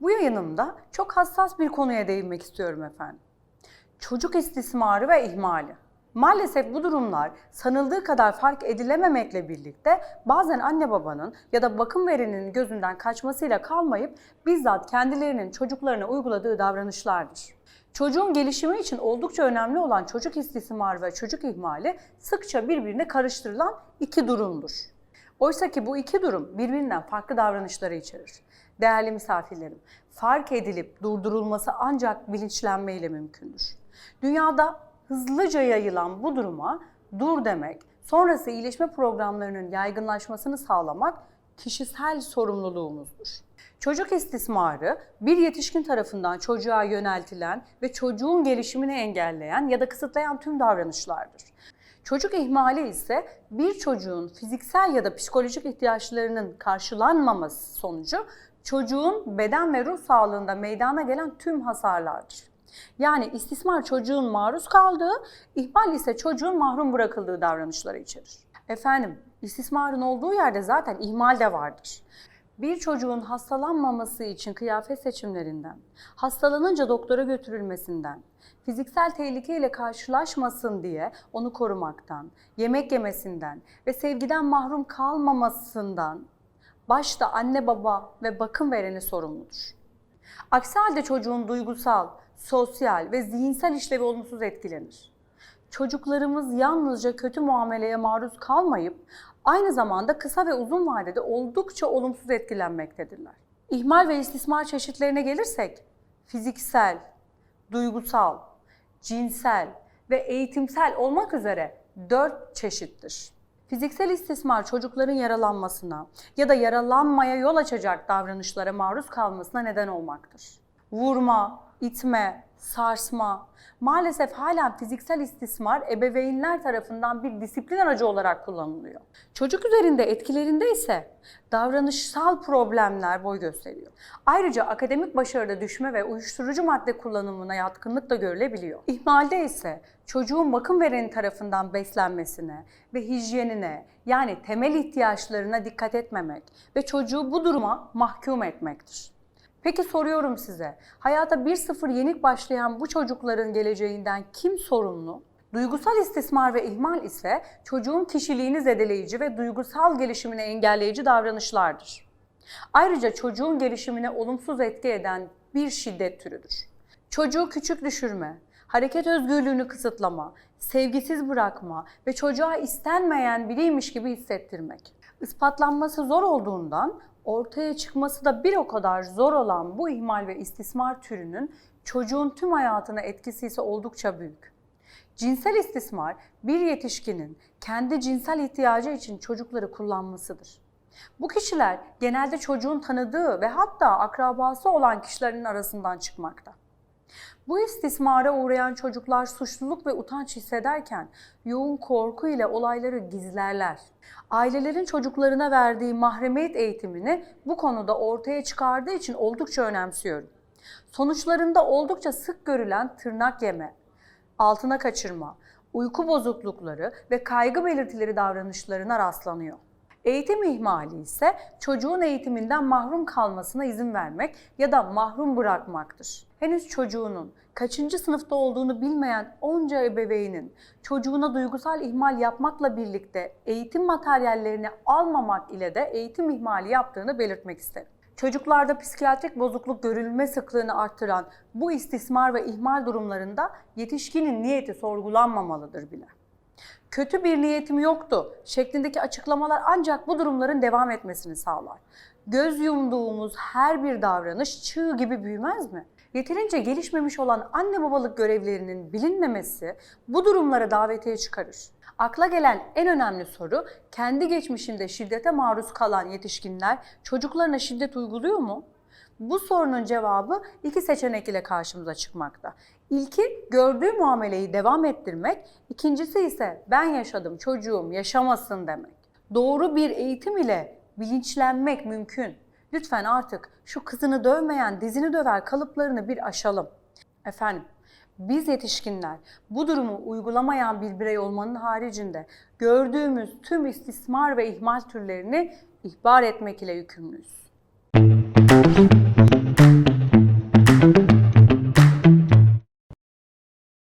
Bu yayınımda çok hassas bir konuya değinmek istiyorum efendim. Çocuk istismarı ve ihmali. Maalesef bu durumlar sanıldığı kadar fark edilememekle birlikte bazen anne babanın ya da bakım vereninin gözünden kaçmasıyla kalmayıp bizzat kendilerinin çocuklarına uyguladığı davranışlardır. Çocuğun gelişimi için oldukça önemli olan çocuk istismarı ve çocuk ihmali sıkça birbirine karıştırılan iki durumdur. Oysa ki bu iki durum birbirinden farklı davranışları içerir. Değerli misafirlerim, fark edilip durdurulması ancak bilinçlenmeyle mümkündür. Dünyada hızlıca yayılan bu duruma dur demek, sonrası iyileşme programlarının yaygınlaşmasını sağlamak kişisel sorumluluğumuzdur. Çocuk istismarı bir yetişkin tarafından çocuğa yöneltilen ve çocuğun gelişimini engelleyen ya da kısıtlayan tüm davranışlardır. Çocuk ihmali ise bir çocuğun fiziksel ya da psikolojik ihtiyaçlarının karşılanmaması sonucu çocuğun beden ve ruh sağlığında meydana gelen tüm hasarlardır. Yani istismar çocuğun maruz kaldığı, ihmal ise çocuğun mahrum bırakıldığı davranışları içerir. Efendim, istismarın olduğu yerde zaten ihmal de vardır. Bir çocuğun hastalanmaması için kıyafet seçimlerinden, hastalanınca doktora götürülmesinden, fiziksel tehlikeyle karşılaşmasın diye onu korumaktan, yemek yemesinden ve sevgiden mahrum kalmamasından başta anne baba ve bakım vereni sorumludur. Aksi halde çocuğun duygusal, sosyal ve zihinsel işlevi olumsuz etkilenir. Çocuklarımız yalnızca kötü muameleye maruz kalmayıp aynı zamanda kısa ve uzun vadede oldukça olumsuz etkilenmektedirler. İhmal ve istismar çeşitlerine gelirsek fiziksel, duygusal, cinsel ve eğitimsel olmak üzere dört çeşittir. Fiziksel istismar çocukların yaralanmasına ya da yaralanmaya yol açacak davranışlara maruz kalmasına neden olmaktır. Vurma, itme, sarsma, maalesef halen fiziksel istismar ebeveynler tarafından bir disiplin aracı olarak kullanılıyor. Çocuk üzerinde etkilerinde ise davranışsal problemler boy gösteriyor. Ayrıca akademik başarıda düşme ve uyuşturucu madde kullanımına yatkınlık da görülebiliyor. İhmalde ise çocuğun bakım vereni tarafından beslenmesine ve hijyenine yani temel ihtiyaçlarına dikkat etmemek ve çocuğu bu duruma mahkum etmektir. Peki soruyorum size, hayata 1-0 yenik başlayan bu çocukların geleceğinden kim sorumlu? Duygusal istismar ve ihmal ise çocuğun kişiliğini zedeleyici ve duygusal gelişimini engelleyici davranışlardır. Ayrıca çocuğun gelişimine olumsuz etki eden bir şiddet türüdür. Çocuğu küçük düşürme, hareket özgürlüğünü kısıtlama, sevgisiz bırakma ve çocuğa istenmeyen biriymiş gibi hissettirmek. Ispatlanması zor olduğundan ortaya çıkması da bir o kadar zor olan bu ihmal ve istismar türünün çocuğun tüm hayatına etkisi ise oldukça büyük. Cinsel istismar bir yetişkinin kendi cinsel ihtiyacı için çocukları kullanmasıdır. Bu kişiler genelde çocuğun tanıdığı ve hatta akrabası olan kişilerin arasından çıkmakta. Bu istismara uğrayan çocuklar suçluluk ve utanç hissederken yoğun korku ile olayları gizlerler. Ailelerin çocuklarına verdiği mahremiyet eğitimini bu konuda ortaya çıkardığı için oldukça önemsiyorum. Sonuçlarında oldukça sık görülen tırnak yeme, altına kaçırma, uyku bozuklukları ve kaygı belirtileri davranışlarına rastlanıyor. Eğitim ihmali ise çocuğun eğitiminden mahrum kalmasına izin vermek ya da mahrum bırakmaktır. Henüz çocuğunun kaçıncı sınıfta olduğunu bilmeyen onca ebeveynin çocuğuna duygusal ihmal yapmakla birlikte eğitim materyallerini almamak ile de eğitim ihmali yaptığını belirtmek isterim. Çocuklarda psikiyatrik bozukluk görülme sıklığını arttıran bu istismar ve ihmal durumlarında yetişkinin niyeti sorgulanmamalıdır bile kötü bir niyetim yoktu şeklindeki açıklamalar ancak bu durumların devam etmesini sağlar. Göz yumduğumuz her bir davranış çığ gibi büyümez mi? Yeterince gelişmemiş olan anne babalık görevlerinin bilinmemesi bu durumlara davetiye çıkarır. Akla gelen en önemli soru kendi geçmişinde şiddete maruz kalan yetişkinler çocuklarına şiddet uyguluyor mu? Bu sorunun cevabı iki seçenek ile karşımıza çıkmakta. İlki gördüğü muameleyi devam ettirmek, ikincisi ise ben yaşadım çocuğum yaşamasın demek. Doğru bir eğitim ile bilinçlenmek mümkün. Lütfen artık şu kızını dövmeyen dizini döver kalıplarını bir aşalım. Efendim, Biz yetişkinler bu durumu uygulamayan bir birey olmanın haricinde gördüğümüz tüm istismar ve ihmal türlerini ihbar etmek ile yükümlüyüz.